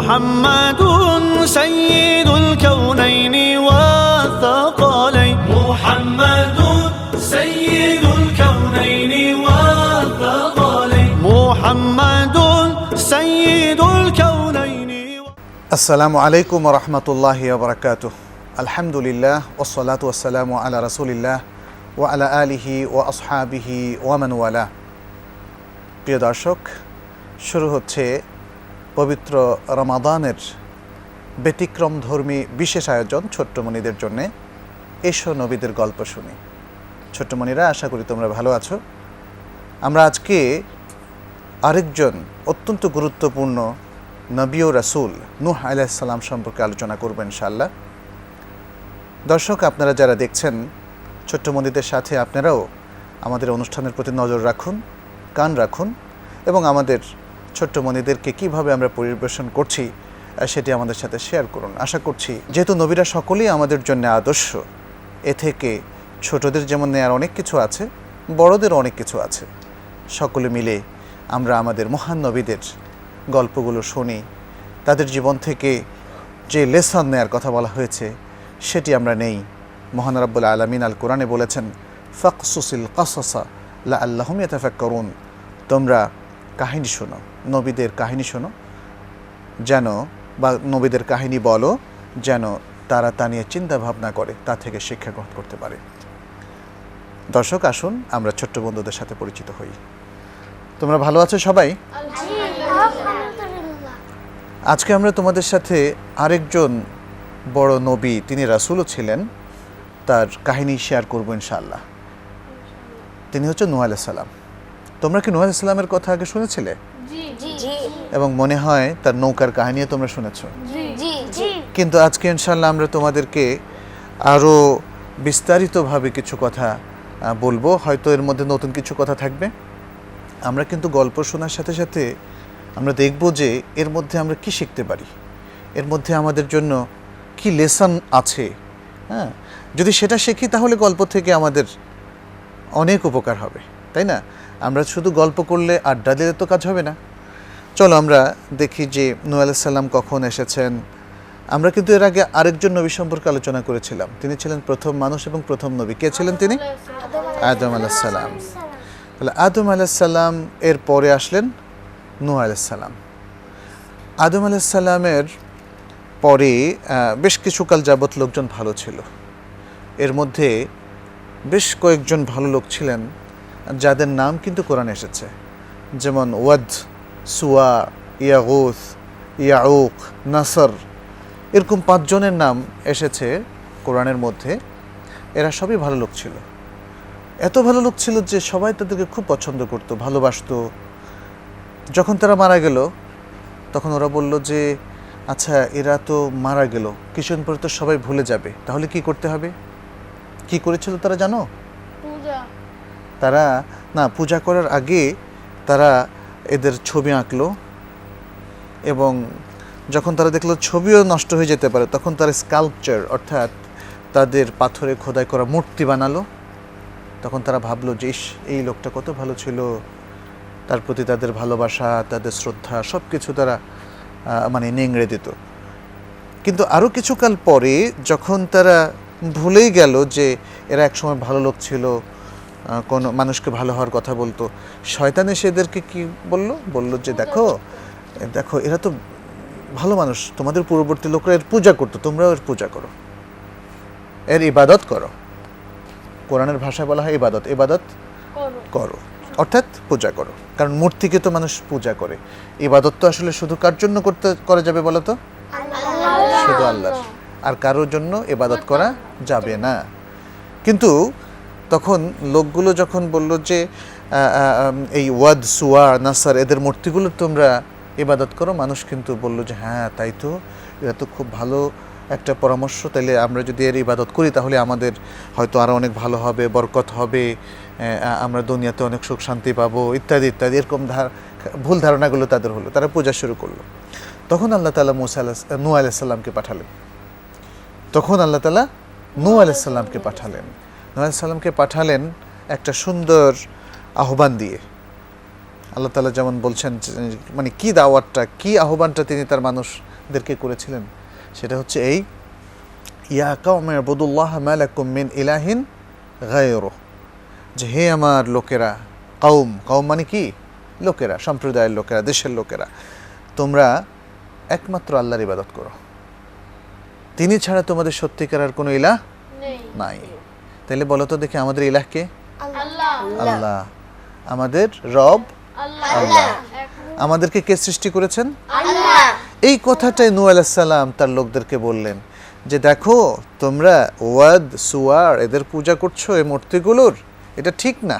محمد سيد الكونين والثقلين محمد سيد الكونين والثقلين محمد سيد الكونين আসসালামু আলাইকুম রহমতুল্লাহ বরকাত আলহামদুলিল্লাহ ওসলাত ওসালাম আলা রসুলিল্লাহ ও আলা আলিহি ও আসহাবিহি ওয়ামান ওয়ালা প্রিয় দর্শক শুরু হচ্ছে পবিত্র রমাদানের ব্যতিক্রম ধর্মী বিশেষ আয়োজন ছোট্টমণিদের জন্যে। এসো নবীদের গল্প শুনি। ছোট্টমণিরা, আশা করি তোমরা ভালো আছো। আমরা আজকে আরেকজন অত্যন্ত গুরুত্বপূর্ণ নবী ও রাসুল নূহ আলাইসাল্লাম সম্পর্কে আলোচনা করবেন ইনশাল্লাহ দর্শক, আপনারা যারা দেখছেন ছোট্ট মন্দিরদের সাথে আপনারাও আমাদের অনুষ্ঠানের প্রতি নজর রাখুন, কান রাখুন এবং আমাদের ছোট্ট মন্দিরদেরকে কীভাবে আমরা পরিবেশন করছি সেটি আমাদের সাথে শেয়ার করুন। আশা করছি, যেহেতু নবীরা সকলেই আমাদের জন্য আদর্শ, এ থেকে ছোটদের যেমন নেয়ার অনেক কিছু আছে, বড়দের অনেক কিছু আছে। সকলে মিলে আমরা আমাদের মহান নবীদের গল্পগুলো শুনি, তাদের জীবন থেকে যে লেসন নেয়ার কথা বলা হয়েছে, সেটি আমরা নেই। মহান রাব্বুল আলমিন আল কোরআনে বলেছেন, ফকসুসিল কাসসা লা আল্লাহম করুন তোমরা কাহিনী শোনো নবীদের কাহিনী শোনো যেন বা নবীদের কাহিনী বলো যেন তারা তা নিয়ে চিন্তা ভাবনা করে তা থেকে শিক্ষা গ্রহণ করতে পারে। দর্শক আসুন আমরা ছোট্ট বন্ধুদের সাথে পরিচিত হই। তোমরা ভালো আছো সবাই? আজকে আমরা তোমাদের সাথে আরেকজন বড় নবী তিনি রাসুলও ছিলেন তার কাহিনী শেয়ার করব ইনশাআল্লাহ। তিনি হচ্ছে নুহ সালাম। তোমরা কি নুহ সালামের কথা আগে শুনেছিলে? জি এবং মনে হয় তার নৌকার কাহিনীও তোমরা শুনেছো। জি জি কিন্তু আজকে ইনশাল্লাহ আমরা তোমাদেরকে আরও বিস্তারিতভাবে কিছু কথা বলব। হয়তো এর মধ্যে নতুন কিছু কথা থাকবে। আমরা কিন্তু গল্প শোনার সাথে সাথে আমরা দেখব যে এর মধ্যে আমরা কি শিখতে পারি। এর মধ্যে আমাদের জন্য কি লেসন আছে। হ্যাঁ? যদি সেটা শিখি তাহলে গল্প থেকে আমাদের অনেক উপকার হবে। তাই না? আমরা শুধু গল্প করলে আড্ডা দিলে তো কাজ হবে না। চলো আমরা দেখি যে আলাইহিস সালাম কখন এসেছেন। আমরা কিন্তু এর আগে আরেকজন নবী সম্পর্কে আলোচনা করেছিলাম। তিনি ছিলেন প্রথম মানুষ এবং প্রথম নবী। কে ছিলেন তিনি? আদম আলাইসাল্লাম তাহলে আদম আলাইসাল্লাম এর পরে আসলেন নূহ আলাইসাল্লাম আদম আলাইসাল্লামের পরে বেশ কিছুকাল যাবৎ লোকজন ভালো ছিল। এর মধ্যে বেশ কয়েকজন ভালো লোক ছিলেন। যাদের নাম কিন্তু কোরআনে এসেছে। যেমন ওয়াদ, সুয়া, ইয়াগুস, ইয়াউক, নাসর, এরকম পাঁচজনের নাম এসেছে কোরআনের মধ্যে। এরা সবই ভালো লোক ছিল। এত ভালো লোক ছিল যে সবাই তাদেরকে খুব পছন্দ করত, ভালোবাসত। যখন তারা মারা গেল, তখন ওরা বলল যে আচ্ছা এরা তো মারা গেল, কিছুদিন পরে তো সবাই ভুলে যাবে, তাহলে কি করতে হবে? কি করেছিল তারা জানো? তারা, না, পূজা করার আগে তারা এদের ছবি আঁকলো এবং যখন তারা দেখল ছবিও নষ্ট হয়ে যেতে পারে, তখন তারা স্কাল্পচার অর্থাৎ তাদের পাথরে খোদাই করা মূর্তি বানালো। তখন তারা ভাবলো যে, ইস, এই লোকটা কত ভালো ছিল। তার প্রতি তাদের ভালোবাসা, তাদের শ্রদ্ধা সব কিছু তারা মানে নেংড়ে দিত। কিন্তু আরও কিছুকাল পরে যখন তারা ভুলেই গেল যে, এরা একসময় ভালো লোক ছিল কোনো মানুষকে ভালো হওয়ার কথা বলতো। শয়তান এসে এদেরকে কি বলল? বলল যে দেখো দেখো এরা তো ভালো মানুষ। তোমাদের পূর্ববর্তী লোকরা এর পূজা করতো তোমরাও এর পূজা করো। এর ইবাদত করো। কোরআনের ভাষায় বলা হয় ইবাদত। ইবাদত করো। অর্থাৎ পূজা করো। কারণ মূর্তিকে তো মানুষ পূজা করে। ইবাদত তো আসলে শুধু কার জন্য করতে করা যাবে বলো তো? শুধু আল্লাহর। আর কারোর জন্য ইবাদত করা যাবে না। কিন্তু তখন লোকগুলো যখন বলল যে এই ওয়াদ সুয়া নাসার এদের মূর্তিগুলো তোমরা ইবাদত করো, মানুষ কিন্তু বলল যে হ্যাঁ তাই তো। এরা তো খুব ভালো একটা পরামর্শ। তাইলে আমরা যদি এর ইবাদত করি, তাহলে আমাদের হয়তো আরও অনেক ভালো হবে, বরকত হবে আমরা দুনিয়াতে অনেক সুখ শান্তি পাবো, ইত্যাদি ইত্যাদি, এরকম ধার, ভুল ধারণাগুলো তাদের হলো। তারা পূজা শুরু করল। তখন আল্লাহ তালা মুসা নূ আলাইসাল্লামকে পাঠালেন। তখন আল্লাহ তালা নূ আলাইসাল্লামকে পাঠালেন। নূ আলাইসাল্লামকে পাঠালেন একটা সুন্দর আহ্বান দিয়ে। আল্লাহ তালা যেমন বলছেন মানে কি দাওয়াতটা কি আহ্বানটা তিনি তার মানুষদেরকে করেছিলেন সেটা হচ্ছে এই ইয়া কাউমে বদুল্লাহ মালাকুম মিন ইলাহিন গায়রো যে হে আমার লোকেরা কৌম কাউম মানে কি? লোকেরা সম্প্রদায়ের লোকেরা দেশের লোকেরা তোমরা একমাত্র আল্লাহর ইবাদত করো। তিনি ছাড়া তোমাদের সত্যিকার আর কোনো ইলাহ নাই। তাহলে বলো তো দেখি আমাদের ইলাহকে আল্লাহ। আমাদের রব? আল্লাহ। আমাদেরকে কে সৃষ্টি করেছেন? এই কথাটাই নূ আলাইসাল্লাম তার লোকদেরকে বললেন যে দেখো তোমরা ওয়াদ সুয়ার এদের পূজা করছ এই মূর্তিগুলোর? এটা ঠিক না।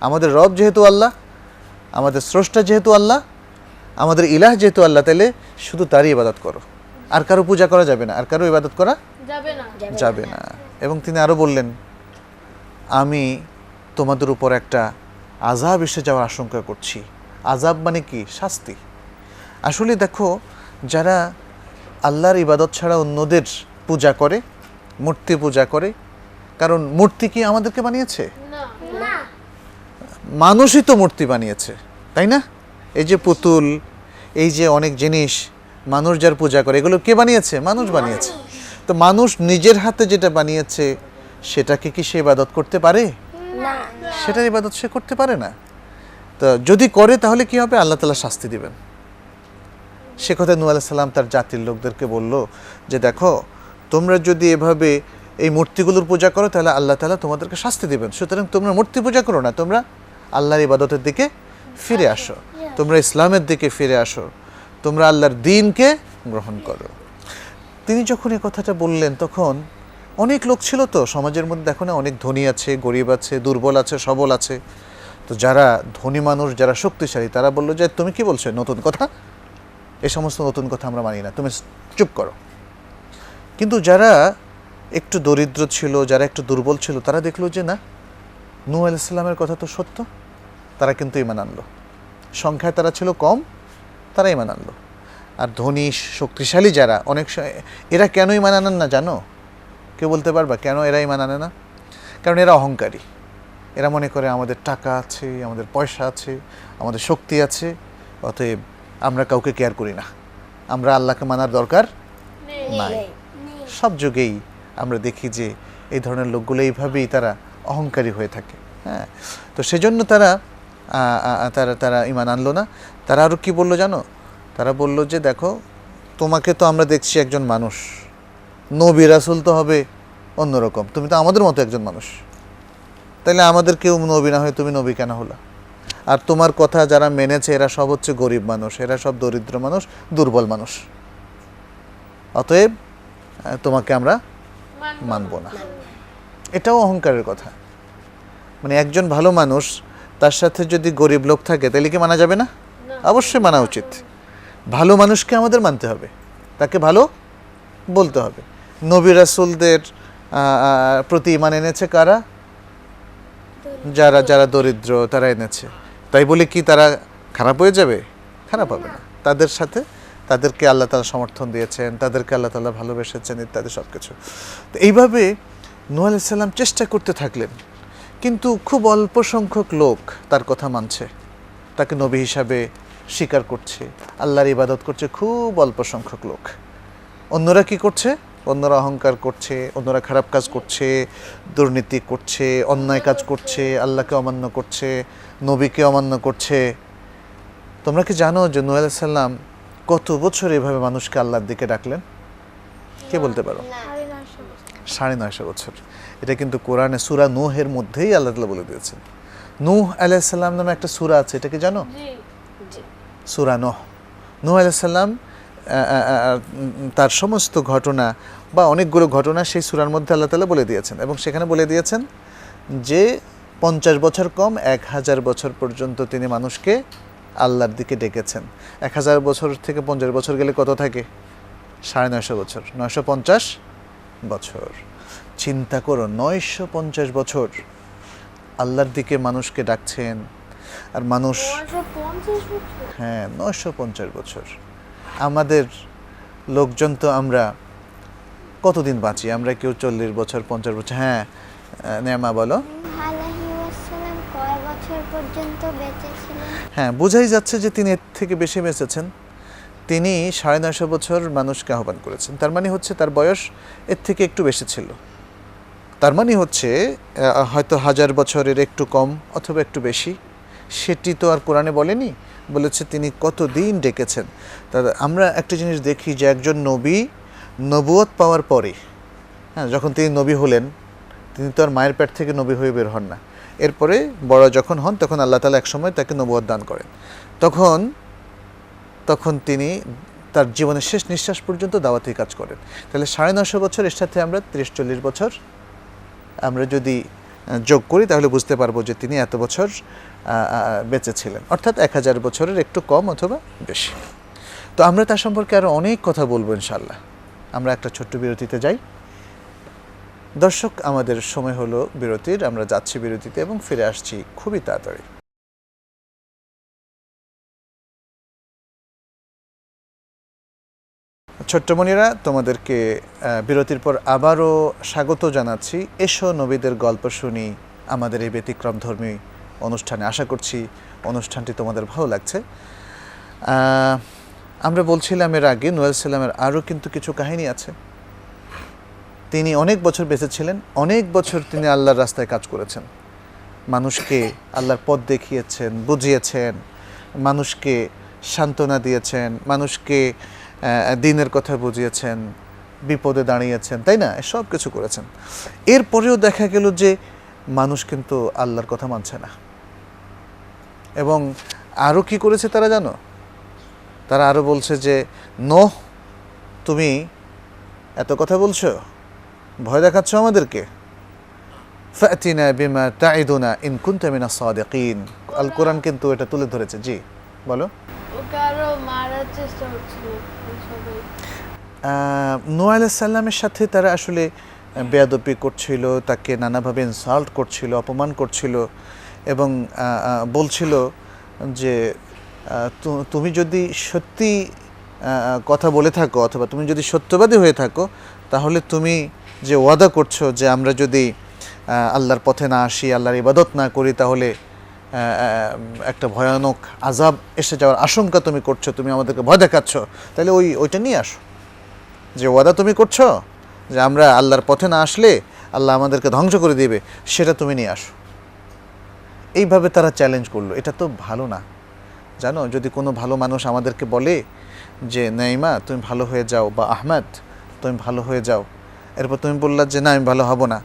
আমাদের রব যেহেতু আল্লাহ আমাদের স্রষ্টা যেহেতু আল্লাহ আমাদের ইলাহ যেহেতু আল্লাহ তাহলে শুধু তারই ইবাদত করো। আর কারও পূজা করা যাবে না আর কারও ইবাদত করা যাবে না। যাবে না। এবং তিনি আরও বললেন আমি তোমাদের উপর একটা আজাব এসে যাওয়ার আশঙ্কা করছি। আজাব মানে কি? শাস্তি। আসলে দেখো যারা আল্লাহর ইবাদত ছাড়া অন্যদের পূজা করে মূর্তি পূজা করে কারণ মূর্তি কি আমাদেরকে বানিয়েছে? মানুষই তো মূর্তি বানিয়েছে তাই না? এই যে পুতুল এই যে অনেক জিনিস মানুষ যার পূজা করে এগুলো কে বানিয়েছে? মানুষ বানিয়েছে। তো মানুষ নিজের হাতে যেটা বানিয়েছে সেটাকে কি সে ইবাদত করতে পারে? না। সেটার ইবাদত সে করতে পারে না। তো যদি করে তাহলে কি হবে? আল্লাহ তালা শাস্তি দিবেন। সে কথা নু সাল্লাম তার জাতির লোকদেরকে বলল যে দেখো তোমরা যদি এভাবে এই মূর্তিগুলোর পূজা করো তাহলে আল্লাহ তালা তোমাদেরকে শাস্তি দিবেন। সুতরাং তোমরা মূর্তি পূজা করো না তোমরা আল্লাহর ইবাদতের দিকে ফিরে আসো। তোমরা ইসলামের দিকে ফিরে আসো। তোমরা আল্লাহর দিনকে গ্রহণ করো। তিনি যখন এই কথাটা বললেন তখন অনেক লোক ছিল তো, সমাজের মধ্যে দেখো না, অনেক ধনী আছে, গরিব আছে, দুর্বল আছে, সবল আছে। তো যারা ধনী মানুষ, যারা শক্তিশালী, তারা বলল যে, তুমি কি বলছো, নতুন কথা? এই সমস্ত নতুন কথা আমরা মানি না, তুমি চুপ করো। কিন্তু যারা একটু দরিদ্র ছিল, যারা একটু দুর্বল ছিল, তারা দেখল যে, না নূ আলাইসাল্লামের কথা তো সত্য। তারা কিন্তু ইমান আনলো। সংখ্যায় তারা ছিল কম, তারা ইমান আনলো। আর ধনী, শক্তিশালী যারা, অনেক সময়, এরা কেন ইমান আনান না জানো? কেউ বলতে পারবা কেন এরা ইমান আনে না? কারণ এরা অহংকারী। এরা মনে করে আমাদের টাকা আছে আমাদের পয়সা আছে আমাদের শক্তি আছে অতএব আমরা কাউকে কেয়ার করি না। আমরা আল্লাহকে মানার দরকার নাই। সব যুগেই আমরা দেখি যে এই ধরনের লোকগুলো এইভাবেই তারা অহংকারী হয়ে থাকে। হ্যাঁ তো সেজন্য তারা তারা তারা ইমান আনলো না। তারা আরও কী বলল জানো? তারা বলল যে দেখো তোমাকে তো আমরা দেখছি একজন মানুষ। নবী রাসুল তো হবে অন্যরকম। তুমি তো আমাদের মতো একজন মানুষ। তাহলে আমাদের কেউ নবী না হয়ে তুমি নবী কেন হলা? আর তোমার কথা যারা মেনেছে এরা সব হচ্ছে গরিব মানুষ এরা সব দরিদ্র মানুষ দুর্বল মানুষ। অতএব তোমাকে আমরা মানব না। এটাও অহংকারের কথা। মানে একজন ভালো মানুষ তার সাথে যদি গরিব লোক থাকে তাহলে কি মানা যাবে না। অবশ্যই মানা উচিত। ভালো মানুষকে আমাদের মানতে হবে। তাকে ভালো বলতে হবে। নবী রাসুলদের প্রতি ইমান এনেছে কারা? যারা যারা দরিদ্র তারা এনেছে। তাই বলে কি তারা খারাপ হয়ে যাবে? খারাপ হবে না। তাদের সাথে তাদেরকে আল্লাহ তালা সমর্থন দিয়েছেন তাদেরকে আল্লাহ তালা ভালোবেসেছেন ইত্যাদি সব কিছু তো এইভাবে নূহ আলাইসাল্লাম চেষ্টা করতে থাকলেন কিন্তু খুব অল্প সংখ্যক লোক তার কথা মানছে। তাকে নবী হিসাবে স্বীকার করছে আল্লাহর ইবাদত করছে খুব অল্প সংখ্যক লোক। অন্যরা কি করছে? অন্যরা অহংকার করছে অন্যরা খারাপ কাজ করছে দুর্নীতি করছে অন্যায় কাজ করছে আল্লাহকে অমান্য করছে নবীকে অমান্য করছে। তোমরা কি জানো যে আলাইহিস সাল্লাম কত বছর এভাবে মানুষকে আল্লাহর দিকে ডাকলেন? কে বলতে পারো? সাড়ে নয়শো বছর। এটা কিন্তু কোরআনে সুরা নূহের মধ্যেই আল্লাহ তাআলা বলে দিয়েছেন। নূহ আলাইহিস সালাম নামে একটা সুরা আছে এটা কি জানো? সুরা নহ। নূহ আলাইসাল্লাম তার সমস্ত ঘটনা বা অনেকগুলো ঘটনা সেই সুরার মধ্যে আল্লাহ তালা বলে দিয়েছেন এবং সেখানে বলে দিয়েছেন যে পঞ্চাশ বছর কম এক হাজার বছর পর্যন্ত তিনি মানুষকে আল্লাহর দিকে ডেকেছেন। এক হাজার বছর থেকে পঞ্চাশ বছর গেলে কত থাকে? সাড়ে নয়শো বছর নয়শো পঞ্চাশ বছর। চিন্তা করো নয়শো পঞ্চাশ বছর আল্লাহর দিকে মানুষকে ডাকছেন আর মানুষ হ্যাঁ নয়শো পঞ্চাশ বছর। আমাদের লোকজন তো আমরা কতদিন বাঁচি? আমরা কেউ চল্লিশ বছর পঞ্চাশ বছর হ্যাঁ নেমা বলো। হ্যাঁ বোঝাই যাচ্ছে যে তিনি এর থেকে বেশি বেঁচেছেন। তিনি সাড়ে নয়শো বছর মানুষকে আহ্বান করেছেন। তার মানে হচ্ছে তার বয়স এর থেকে একটু বেশি ছিল। তার মানে হচ্ছে হয়তো হাজার বছরের একটু কম অথবা একটু বেশি। সেটি তো আর কোরআনে বলেনি। বলেছে, তিনি কত দিন ডেকেছেন? তা আমরা একটা জিনিস দেখি যে একজন নবী নবুয়ত পাওয়ার পরে হ্যাঁ যখন তিনি নবী হলেন, তিনি তো আর মায়ের পেট থেকে নবী হয়ে বের হন না। এরপরে বড় যখন হন, তখন আল্লাহ তালা একসময় তাকে নবুয়ত দান করেন। তখন তখন তিনি তার জীবনের শেষ নিঃশ্বাস পর্যন্ত দাওয়াতি কাজ করেন। তাহলে সাড়ে নশো বছর এর সাথে আমরা তিরিশ চল্লিশ বছর, আমরা যদি যোগ করি, তাহলে বুঝতে পারব যে তিনি এত বছর বেঁচে ছিলেন অর্থাৎ এক হাজার বছরের একটু কম অথবা বেশি। তো আমরা তার সম্পর্কে আরও অনেক কথা বলব ইনশাল্লাহ আমরা একটা ছোট্ট বিরতিতে যাই। দর্শক, আমাদের সময় হলো বিরতির। আমরা যাচ্ছি বিরতিতে এবং ফিরে আসছি খুবই তাড়াতাড়ি। ছোট্টমণিরা, তোমাদেরকে বিরতির পর আবারও স্বাগত জানাচ্ছি। এসো নবীদের গল্প শুনি আমাদের এই ব্যতিক্রমধর্মী অনুষ্ঠানে। আশা করছি অনুষ্ঠানটি তোমাদের ভালো লাগছে। আমরা বলছিলাম এর আগে নোয়েল সালামের আরও কিন্তু কিছু কাহিনী আছে। তিনি অনেক বছর বেঁচে ছিলেন, অনেক বছর তিনি আল্লাহর রাস্তায় কাজ করেছেন। মানুষকে আল্লাহর পথ দেখিয়েছেন, বুঝিয়েছেন, মানুষকে সান্ত্বনা দিয়েছেন, মানুষকে দিনের কথা বুঝিয়েছেন, বিপদে দাঁড়িয়েছেন, তাই না? সব কিছু করেছেন। এরপরেও দেখা গেল যে মানুষ কিন্তু আল্লাহর কথা মানছে না। এবং আরও কি করেছে তারা জানো? তারা আরও বলছে যে, নোহ, তুমি এত কথা বলছো? ভয় দেখাচ্ছ আমাদেরকে? ফাতিনা বিমা তাইদুনা ইন কুনতা মিনা সাদিকিন। আল কোরআন কিন্তু এটা তুলে ধরেছে। জি, বলো। ওকে আরও মারার চেষ্টা হচ্ছিল। আহ, নোয়া আলাইহিস সাল্লামের সাথে তারা আসলে বেয়াদপি করছিল তাকে নানাভাবে ইনসাল্ট করছিল অপমান করছিল এবং বলছিল যে তুমি যদি সত্যি কথা বলে থাকো অথবা তুমি যদি সত্যবাদী হয়ে থাকো তাহলে তুমি যে ওয়াদা করছ যে আমরা যদি আল্লাহর পথে না আসি আল্লাহর ইবাদত না করি তাহলে একটা ভয়ানক আজাব এসে যাওয়ার আশঙ্কা তুমি করছ তুমি আমাদেরকে ভয় দেখাচ্ছ তাহলে ওই ওইটা নিয়ে আসো। যে ওয়াদা তুমি করছ, যে আমরা আল্লাহর পথে না আসলে আল্লাহ আমাদেরকে ধ্বংস করে দিবে, সেটা তুমি নিয়ে আসো। এইভাবে তারা চ্যালেঞ্জ করল। এটা তো ভালো না। জানো, যদি কোনো ভালো মানুষ আমাদেরকে বলে যে, নাইমা, তুমি ভালো হয়ে যাও বা, আহমেদ, তুমি ভালো হয়ে যাও এরপর তুমি বললা যে, না, আমি ভালো হব না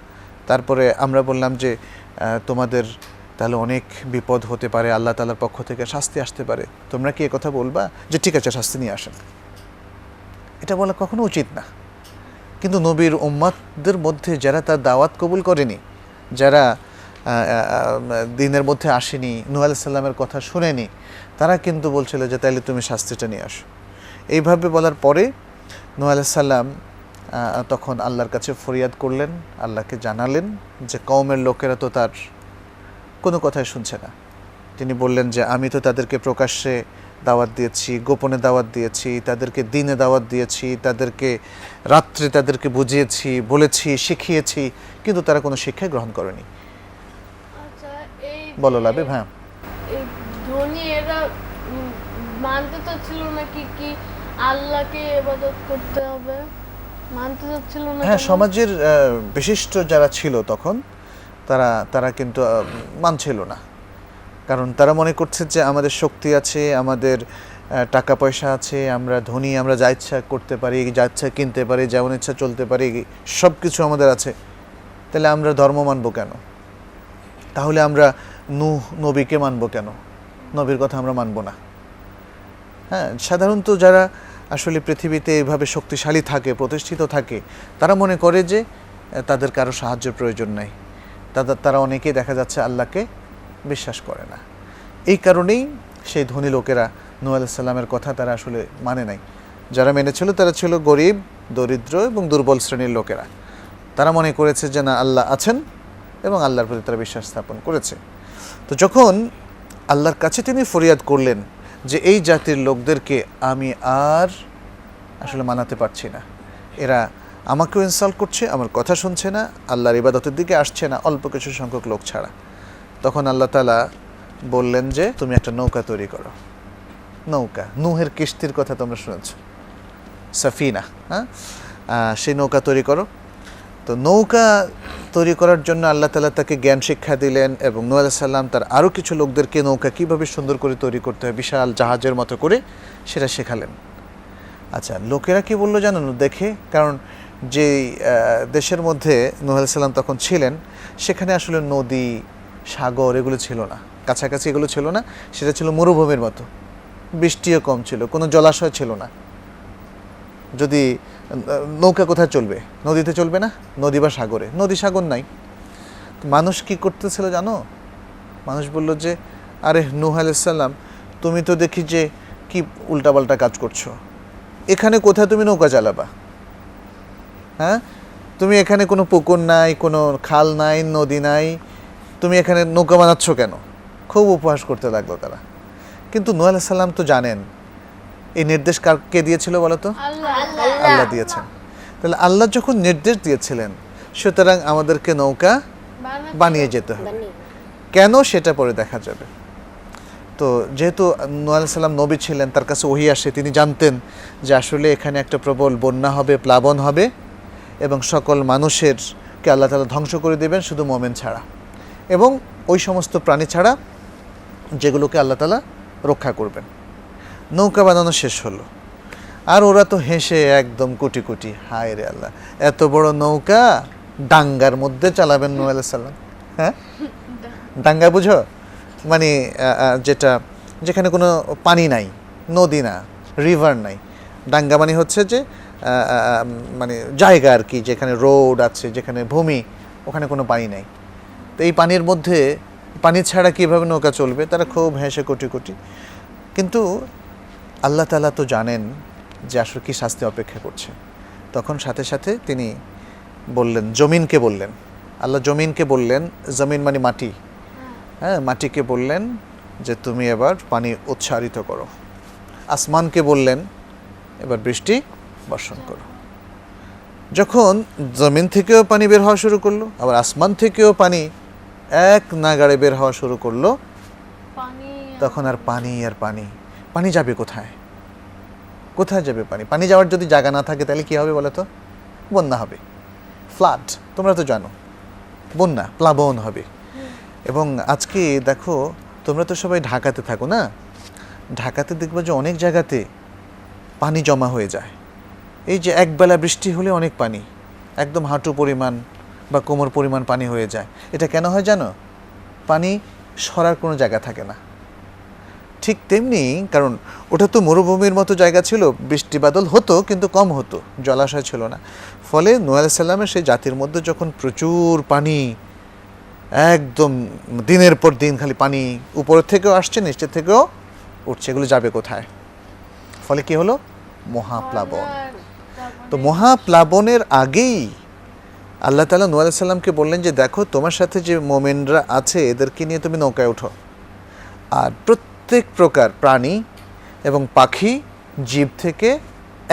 তারপরে আমরা বললাম যে তোমাদের তাহলে অনেক বিপদ হতে পারে, আল্লাহ তালার পক্ষ থেকে শাস্তি আসতে পারে। তোমরা কি কথা বলবা? যে, ঠিক আছে, শাস্তি নিয়ে আসেন। এটা বলা কখনো উচিত না। কিন্তু নবীর উম্মাদদের মধ্যে যারা তার দাওয়াত কবুল করেনি, যারা দিনের মধ্যে আসেনি আলাইহিস সাল্লামের কথা শুনেনি, তারা কিন্তু বলছিল যে, তাইলে তুমি শাস্তিটা নিয়ে আসো। এইভাবে বলার পরে আলাইহিস সাল্লাম তখন আল্লাহর কাছে ফরিয়াদ করলেন, আল্লাহকে জানালেন যে, কওমের লোকেরা তো তার কোনো কথাই শুনছে না। তিনি বললেন যে, আমি তো তাদেরকে প্রকাশ্যে দাওয়াত দিয়েছি গোপনে দাওয়াত দিয়েছি তাদেরকে দিনে দাওয়াত দিয়েছি তাদেরকে রাত্রে তাদেরকে বুঝিয়েছি বলেছি শিখিয়েছি কিন্তু তারা কোনো শিক্ষা গ্রহণ করেনি। আচ্ছা বলো লাবিব হ্যাঁ। ধনী এরা মানতে তো ছিল না কি কি আল্লাহকে ইবাদত করতে হবে? মানতে চাচ্ছিল না হ্যাঁ সমাজের বিশিষ্ট যারা ছিল তখন তারা তারা কিন্তু মানছিল না। কারণ তারা মনে করছে যে আমাদের শক্তি আছে, আমাদের টাকা পয়সা আছে, আমরা ধনী, আমরা যা ইচ্ছা করতে পারি, যা ইচ্ছা কিনতে পারি, যেমন ইচ্ছা চলতে পারি সব কিছু আমাদের আছে। তাহলে আমরা ধর্ম মানবো কেন? তাহলে আমরা নু নবীকে মানবো কেন? নবীর কথা আমরা মানবো না। হ্যাঁ সাধারণত যারা আসলে পৃথিবীতে এভাবে শক্তিশালী থাকে, প্রতিষ্ঠিত থাকে, তারা মনে করে যে তাদের কারও সাহায্যের প্রয়োজন নাই। তাদের, তারা অনেকেই দেখা যাচ্ছে আল্লাহকে বিশ্বাস করে না। এই কারণেই সেই ধনী লোকেরা নূহ আলাইহিস সাল্লামের কথা তারা আসলে মানে নাই। যারা মেনেছিল তারা ছিল গরিব, দরিদ্র এবং দুর্বল শ্রেণির লোকেরা। তারা মনে করেছে যে না, আল্লাহ আছেন এবং আল্লাহর প্রতি তারা বিশ্বাস স্থাপন করেছে। তো যখন আল্লাহর কাছে তিনি ফরিয়াদ করলেন যে এই জাতির লোকদেরকে আমি আর আসলে মানাতে পারছি না। এরা আমাকেও ইনসাল্ট করছে, আমার কথা শুনছে না, আল্লাহর ইবাদতের দিকে আসছে না, অল্প কিছু সংখ্যক লোক ছাড়া। তখন আল্লাহ তালা বললেন যে, তুমি একটা নৌকা তৈরি করো। নৌকা, নুহের কিস্তির কথা তোমরা শুনেছ। সাফিনা হ্যাঁ? সেই নৌকা তৈরি করো। তো নৌকা তৈরি করার জন্য আল্লাহ তালা তাকে জ্ঞান শিক্ষা দিলেন এবং নূহ সাল্লাম তার আরও কিছু লোকদেরকে নৌকা কীভাবে সুন্দর করে তৈরি করতে হয়, বিশাল জাহাজের মতো করে সেটা শেখালেন। আচ্ছা লোকেরা কি বলল জানো? দেখে, কারণ যে দেশের মধ্যে নূহ সাল্লাম তখন ছিলেন, সেখানে আসলে নদী সাগর, এগুলো ছিল না। কাছাকাছি এগুলো ছিল না, সেটা ছিল মরুভূমির মতো। বৃষ্টিও কম ছিল, কোনো জলাশয় ছিল না। যদি, নৌকা কোথায় চলবে? নদীতে চলবে না? নদী বা সাগরে? নদী সাগর নাই। মানুষ কি করতেছিল জানো? মানুষ বলল যে, আরে, নূহ আলাইসাল্লাম তুমি তো দেখি যে কি উল্টাপাল্টা কাজ করছ। এখানে কোথায় তুমি নৌকা চালাবা? হ্যাঁ? তুমি এখানে কোনো পুকুর নাই, কোনো খাল নাই, নদী নাই তুমি এখানে নৌকা বানাচ্ছ কেন? খুব উপহাস করতে লাগল তারা। কিন্তু আলাইহিস সালাম তো জানেন এই নির্দেশ কার কে দিয়েছিল বলো তো? আল্লাহ। আল্লাহ। দিয়েছেন। তাহলে আল্লাহ যখন নির্দেশ দিয়েছিলেন সুতরাং আমাদেরকে নৌকা বানিয়ে যেতে হবে। কেন সেটা পরে দেখা যাবে? তো যেহেতু নোয়াল সাল্লাম নবী ছিলেন তার কাছে ওহি আসে তিনি জানতেন যে আসলে এখানে একটা প্রবল বন্যা হবে প্লাবন হবে এবং সকল মানুষের কে আল্লাহ তালা ধ্বংস করে দেবেন শুধু মোমেন ছাড়া। এবং ওই সমস্ত প্রাণী ছাড়া যেগুলোকে আল্লাহ তালা রক্ষা করবেন। নৌকা বানানো শেষ হলো। আর ওরা তো হেসে একদম কোটি কোটি, হায় রে আল্লাহ, এত বড় নৌকা ডাঙ্গার মধ্যে চালাবেন নোয়াল সাল্লাম হ্যাঁ? ডাঙ্গা বুঝো? মানে যেটা, যেখানে কোনো পানি নাই, নদী না রিভার নাই। ডাঙ্গা মানে হচ্ছে যে মানে জায়গা আর কি, যেখানে রোড আছে, যেখানে ভূমি, ওখানে কোনো পানি নাই। তো এই পানির মধ্যে, পানি ছাড়া কীভাবে নৌকা চলবে? তারা খুব হেসে কোটি কোটি। কিন্তু আল্লাহ তালা তো জানেন যে আসলে কী শাস্তি অপেক্ষা করছে। তখন সাথে সাথে তিনি বললেন, জমিনকে বললেন। আল্লাহ জমিনকে বললেন, জমিন মানে মাটি। হ্যাঁ মাটিকে বললেন যে তুমি এবার পানি উচ্চারিত করো। আসমানকে বললেন, এবার বৃষ্টি বর্ষণ করো। যখন জমিন থেকেও পানি বের হওয়া শুরু করল, আবার আসমান থেকেও পানি এক নাগাড়ে বের হওয়া শুরু করল। তখন আর পানি আর পানি। পানি যাবে কোথায়? কোথায় যাবে পানি? পানি যাওয়ার যদি জায়গা না থাকে তাহলে কি হবে বলো তো বন্যা হবে। ফ্লাড তোমরা তো জানো। বন্যা প্লাবন হবে। এবং আজকে দেখো তোমরা তো সবাই ঢাকাতে থাকো না? ঢাকাতে দেখবে যে অনেক জায়গাতে পানি জমা হয়ে যায়। এই যে একবেলা বৃষ্টি হলে অনেক পানি। একদম হাঁটু পরিমাণ বা কোমর পরিমাণ পানি হয়ে যায়। এটা কেন হয় জানো? পানি সরার কোনো জায়গা থাকে না। ঠিক তেমনি কারণ ওটা তো মরুভূমির মতো জায়গা ছিল বৃষ্টি বাদল হতো কিন্তু কম হতো জলাশয় ছিল না। ফলে নোয়াল সাল্লামের সেই জাতির মধ্যে যখন প্রচুর পানি একদম দিনের পর দিন খালি পানি উপরের থেকেও আসছে নিচের থেকেও উঠছে এগুলো যাবে কোথায়? ফলে কি হলো? মহাপ্লাবন। তো মহাপ্লাবনের আগেই আল্লাহ তালা আলাইহিস সাল্লামকে বললেন যে, দেখো, তোমার সাথে যে মোমেনরা আছে, এদেরকে নিয়ে তুমি নৌকায় ওঠো। আর প্রত্যেক প্রকার প্রাণী এবং পাখি জীব থেকে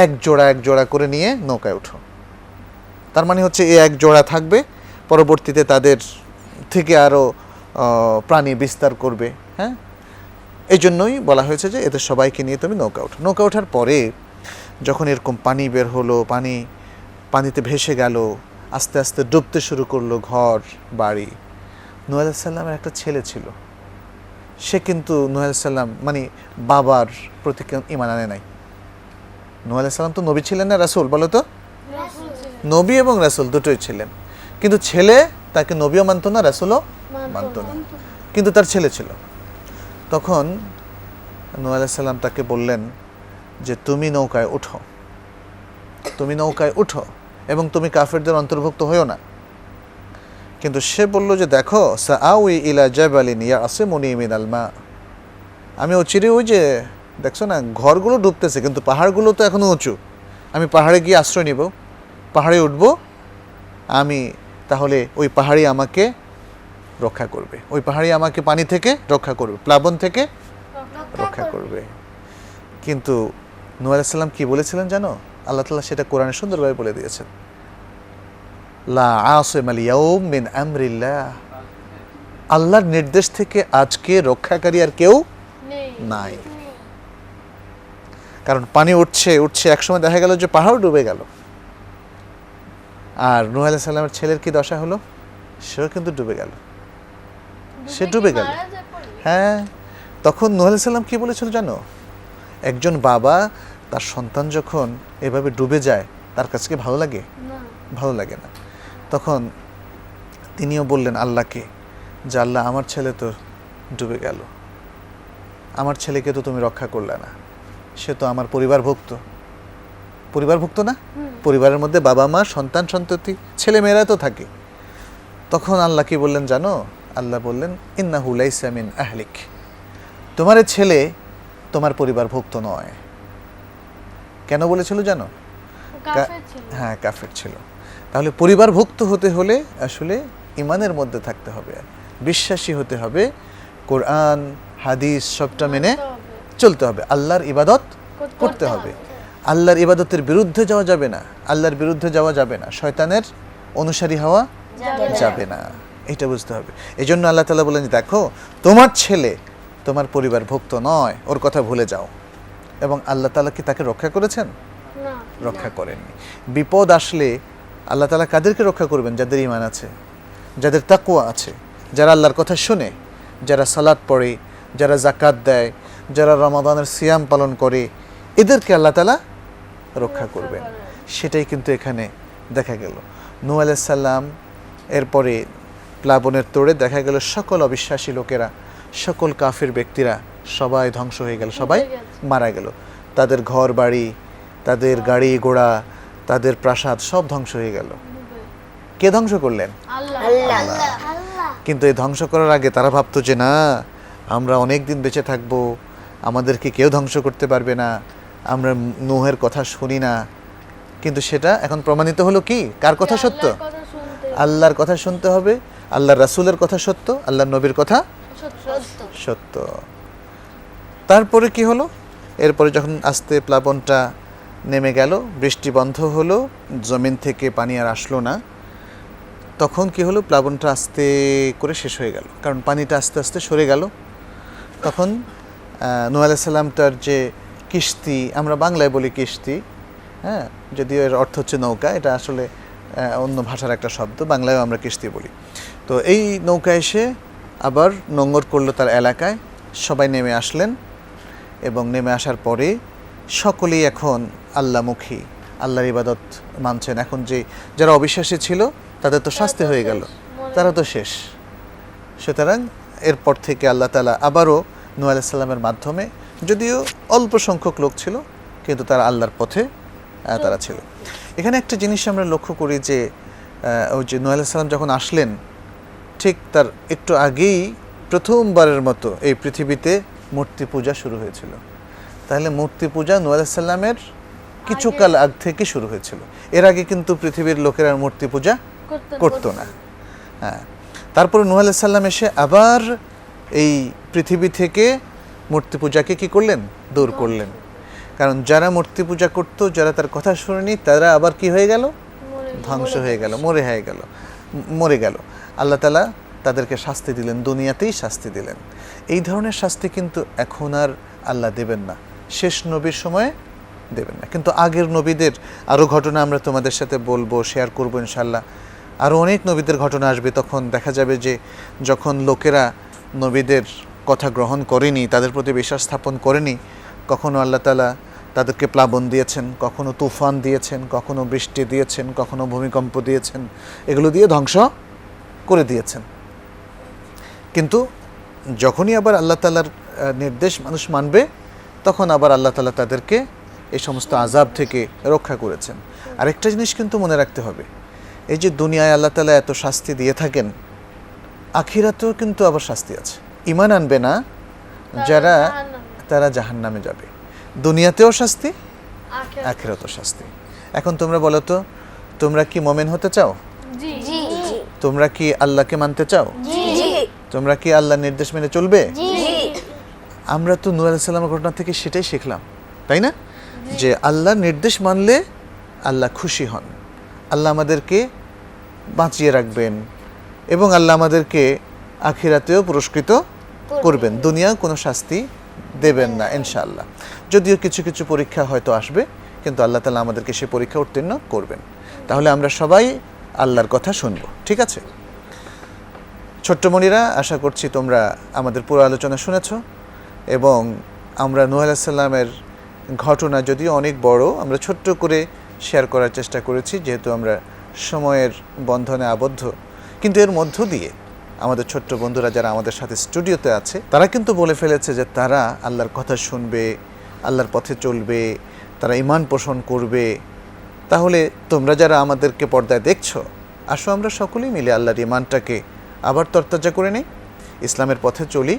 এক জোড়া এক জোড়া করে নিয়ে নৌকায় ওঠো। তার মানে হচ্ছে এ এক জোড়া থাকবে, পরবর্তীতে তাদের থেকে আরও প্রাণী বিস্তার করবে হ্যাঁ? এই জন্যই বলা হয়েছে যে, এদের সবাইকে নিয়ে তুমি নৌকা ওঠো। নৌকা ওঠার পরে যখন এরকম পানি বের হলো, পানি, পানিতে ভেসে গেল আস্তে আস্তে ডুবতে শুরু করল ঘর, বাড়ি। নুয়াল সাল্লামের একটা ছেলে ছিল। সে কিন্তু নুয়াল সাল্লাম মানে বাবার প্রতি ইমান আনে নাই। নুয়াল সাল্লাম তো নবী ছিলেন না রাসুল, বলো তো? নবী এবং রাসুল দুটোই ছিলেন। কিন্তু ছেলে তাকে নবীও মানতো না, রাসুলও মানতো না। কিন্তু তার ছেলে ছিল। তখন নূহ আলাইহিস সালাম তাকে বললেন যে, তুমি নৌকায় উঠো। তুমি নৌকায় উঠো। এবং তুমি কাফেরদের অন্তর্ভুক্ত হয়েও না। কিন্তু সে বলল যে দেখো সাউই ইলা জাবালিন ইয়া আসিমুনি মিনাল মা। আমি অচিরে ওই যে দেখছ না ঘরগুলো ডুবতেছে কিন্তু পাহাড়গুলো তো এখনও উঁচু। আমি পাহাড়ে গিয়ে আশ্রয় নিব। পাহাড়ে উঠব। আমি তাহলে ওই পাহাড়ি আমাকে রক্ষা করবে। ওই পাহাড়ি আমাকে পানি থেকে রক্ষা করবে প্লাবন থেকে রক্ষা করবে। কিন্তু নূহ আলাইহিস সালাম কি বলেছিলেন জানো? আল্লাহ তাআলা সেটা কোরআনে সুন্দরভাবে বলে দিয়েছেন। লা আসিম আল ইয়াউম মিন আমরিল্লাহ। আল্লাহর নির্দেশ থেকে আজকে রক্ষাকারী আর কেউ নাই। কারণ পানি উঠছে উঠছে একসময় দেখা গেল যে পাহাড় ডুবে গেল। আর নূহ আলাইহিস সালামের ছেলের কি দশা হলো? সেও কিন্তু ডুবে গেল। সে ডুবে গেল? হ্যাঁ তখন নূহ আলাইহিস সালাম কি বলেছিল জানো? একজন বাবা তার সন্তান যখন এভাবে ডুবে যায় তার কাছে কি ভালো লাগে? ভালো লাগে না। তখন তিনিও বললেন আল্লাহকে যে আল্লাহ আমার ছেলে তো ডুবে গেল। আমার ছেলেকে তো তুমি রক্ষা করলে না। সে তো আমার পরিবারভুক্ত। পরিবারভুক্ত না? পরিবারের মধ্যে বাবা মা সন্তান সন্ততি ছেলে মেয়েরা তো থাকে। তখন আল্লাহ কি বললেন জানো? আল্লাহ বললেন ইন্না হুলাইসা মিন আহলিক। তোমার ছেলে তোমার পরিবার পরিবারভুক্ত নয়। কেন বলেছিল জানো? হ্যাঁ কাফের ছিল। তাহলে পরিবারভুক্ত হতে হলে আসলে ইমানের মধ্যে থাকতে হবে। বিশ্বাসী হতে হবে। কোরআন হাদিস সবটা মেনে চলতে হবে। আল্লাহর ইবাদত করতে হবে। আল্লাহর ইবাদতের বিরুদ্ধে যাওয়া যাবে না। আল্লাহর বিরুদ্ধে যাওয়া যাবে না। শয়তানের অনুসারী হওয়া যাবে না। এটা বুঝতে হবে। এই জন্য আল্লাহ তালা বলেন দেখো তোমার ছেলে তোমার পরিবারভুক্ত নয়। ওর কথা ভুলে যাও। এবং আল্লাহ তালা কি তাকে রক্ষা করেছেন? রক্ষা করেননি। বিপদ আসলে আল্লাহ তালা কাদেরকে রক্ষা করবেন? যাদের ইমান আছে যাদের তাকুয়া আছে যারা আল্লাহর কথা শুনে যারা সালাদ পড়ে যারা জাকাত দেয় যারা রমাদানের সিয়াম পালন করে এদেরকে আল্লাহ তালা রক্ষা করবেন। সেটাই কিন্তু এখানে দেখা গেল। নূ আলাইসাল্লাম এরপরে প্লাবনের তোড়ে দেখা গেল সকল অবিশ্বাসী লোকেরা সকল কাফের ব্যক্তিরা সবাই ধ্বংস হয়ে গেল সবাই মারা গেল। তাদের ঘর বাড়ি তাদের গাড়ি ঘোড়া তাদের প্রাসাদ সব ধ্বংস হয়ে গেল। কে ধ্বংস করলেন? আল্লাহ। আল্লাহ। কিন্তু এই ধ্বংস করার আগে তারা ভাবতো যে না আমরা অনেক দিন বেঁচে থাকব আমাদেরকে কেউ ধ্বংস করতে পারবে না আমরা নোহের কথা শুনি না। কিন্তু সেটা এখন প্রমাণিত হলো কি? কার কথা সত্য? আল্লাহর কথা শুনতে হবে। আল্লাহর রাসূলের কথা সত্য আল্লাহর নবীর কথা সত্য। সত্য। তারপরে কি হলো? এরপরে যখন আস্তে প্লাবনটা নেমে গেল, বৃষ্টি বন্ধ হলো, জমিন থেকে পানি আর আসলো না, তখন কি হলো? প্লাবনটা আস্তে করে শেষ হয়ে গেল। কারণ পানিটা আস্তে আস্তে সরে গেল। তখন নু আলাইসাল্লামটার যে কিস্তি, আমরা বাংলায় বলি কিস্তি হ্যাঁ? যদিও এর অর্থ হচ্ছে নৌকা, এটা আসলে অন্য ভাষার একটা শব্দ, বাংলায়ও আমরা কিস্তি বলি। তো এই নৌকা এসে আবার নোংর করল তার এলাকায়, সবাই নেমে আসলেন। এবং নেমে আসার পরে সকলেই এখন আল্লাহমুখী আল্লাহর ইবাদত মানছেন। এখন যে যারা অবিশ্বাসী ছিল, তাদের তো শাস্তি হয়ে গেল। তারা তো শেষ। সুতরাং এরপর থেকে আল্লাহ তালা আবারও নু আলাইসাল্লামের মাধ্যমে যদিও অল্প সংখ্যক লোক ছিল, কিন্তু তারা আল্লাহর পথে তারা ছিল। এখানে একটা জিনিস আমরা লক্ষ্য করি যে ওই যে নু আলাইসাল্লাম যখন আসলেন, ঠিক তার একটু আগেই প্রথমবারের মতো এই পৃথিবীতে মূর্তি পূজা শুরু হয়েছিল। তাহলে মূর্তি পূজা নু আলাইসাল্লামের কিছুকাল আগ থেকে শুরু হয়েছিল। এর আগে কিন্তু পৃথিবীর লোকেরা মূর্তি পূজা করতো না। হ্যাঁ। তারপরে নূহ আলাইহিস সাল্লাম এসে আবার এই পৃথিবী থেকে মূর্তি পূজাকে কি করলেন? দূর করলেন। কারণ যারা মূর্তি পূজা করত যারা তার কথা শুনেনি তারা আবার কি হয়ে গেল? ধ্বংস হয়ে গেল মরে হয়ে গেল মরে গেল। আল্লাহ তালা তাদেরকে শাস্তি দিলেন, দুনিয়াতেই শাস্তি দিলেন। এই ধরনের শাস্তি কিন্তু এখন আর আল্লাহ দেবেন না। শেষ নবীর সময়ে দেবেন না। কিন্তু আগের নবীদের আরও ঘটনা আমরা তোমাদের সাথে বলব শেয়ার করব ইনশাল্লাহ আরও অনেক নবীদের ঘটনা আসবে। তখন দেখা যাবে যে যখন লোকেরা নবীদের কথা গ্রহণ করেনি, তাদের প্রতি বিশ্বাস স্থাপন করেনি, কখনো আল্লাহ তালা তাদেরকে প্লাবন দিয়েছেন, কখনো তুফান দিয়েছেন, কখনো বৃষ্টি দিয়েছেন, কখনো ভূমিকম্প দিয়েছেন, এগুলো দিয়ে ধ্বংস করে দিয়েছেন। কিন্তু যখনই আবার আল্লাহ তালার নির্দেশ মানুষ মানবে তখন আবার আল্লাহ তালা তাদেরকে এই সমস্ত আজাব থেকে রক্ষা করেছেন। আরেকটা জিনিস কিন্তু মনে রাখতে হবে এই যে দুনিয়ায় আল্লাহ তালা এত শাস্তি দিয়ে থাকেন আখিরাতেও কিন্তু আবার শাস্তি আছে। ইমান আনবে না যারা তারা জাহান নামে যাবে। দুনিয়াতেও শাস্তি আখের আখিরাতেও শাস্তি। এখন তোমরা বলো তো তোমরা কি মোমেন হতে চাও? তোমরা কি আল্লাহকে মানতে চাও? তোমরা কি আল্লাহর নির্দেশ মেনে চলবে? আমরা তো নূর আলাইসাল্লামের ঘটনা থেকে সেটাই শিখলাম তাই না? যে আল্লাহর নির্দেশ মানলে আল্লাহ খুশি হন। আল্লাহ আমাদেরকে বাঁচিয়ে রাখবেন এবং আল্লাহ আমাদেরকে আখিরাতেও পুরস্কৃত করবেন। দুনিয়া কোনো শাস্তি দেবেন না ইনশাআল্লাহ। যদিও কিছু কিছু পরীক্ষা হয়তো আসবে কিন্তু আল্লাহ তালা আমাদেরকে সে পরীক্ষা উত্তীর্ণ করবেন। তাহলে আমরা সবাই আল্লাহর কথা শুনব ঠিক আছে? ছোট্ট মনিরা আশা করছি তোমরা আমাদের পুরো আলোচনা শুনেছ এবং আমরা নুহ আলাহিসাল্লামের ঘটনা যদিও অনেক বড়, আমরা ছোট্ট করে শেয়ার করার চেষ্টা করেছি, যেহেতু আমরা সময়ের বন্ধনে আবদ্ধ। কিন্তু এর মধ্য দিয়ে আমাদের ছোট্ট বন্ধুরা যারা আমাদের সাথে স্টুডিওতে আছে, তারা কিন্তু বলে ফেলেছে যে তারা আল্লাহর কথা শুনবে, আল্লাহর পথে চলবে, তারা ইমান পোষণ করবে। তাহলে তোমরা যারা আমাদেরকে পর্দায় দেখছ, আসো আমরা সকলেই মিলে আল্লাহর ইমানটাকে আবার তরতাজা করে নেই, ইসলামের পথে চলি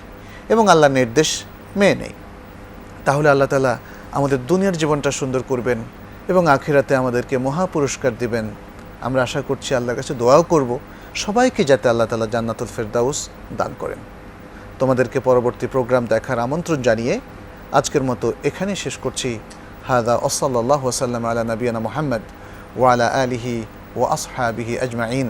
এবং আল্লাহর নির্দেশ মেনে নেই। তাহলে আল্লাহ তালা আমাদের দুনিয়ার জীবনটা সুন্দর করবেন এবং আখিরাতে আমাদেরকে মহা পুরস্কার দিবেন। আমরা আশা করছি আল্লাহর কাছে দোয়াও করব, সবাইকে যাতে আল্লাহ তালা জান্নাতুল ফেরদাউস দান করেন। তোমাদেরকে পরবর্তী প্রোগ্রাম দেখার আমন্ত্রণ জানিয়ে আজকের মতো এখানেই শেষ করছি। হাদা ওসল্লাহ ওসাল্লাম আলা নবীনা মোহাম্মদ ওয়ালা আলিহি ও আসহাবিহি আজমাইন।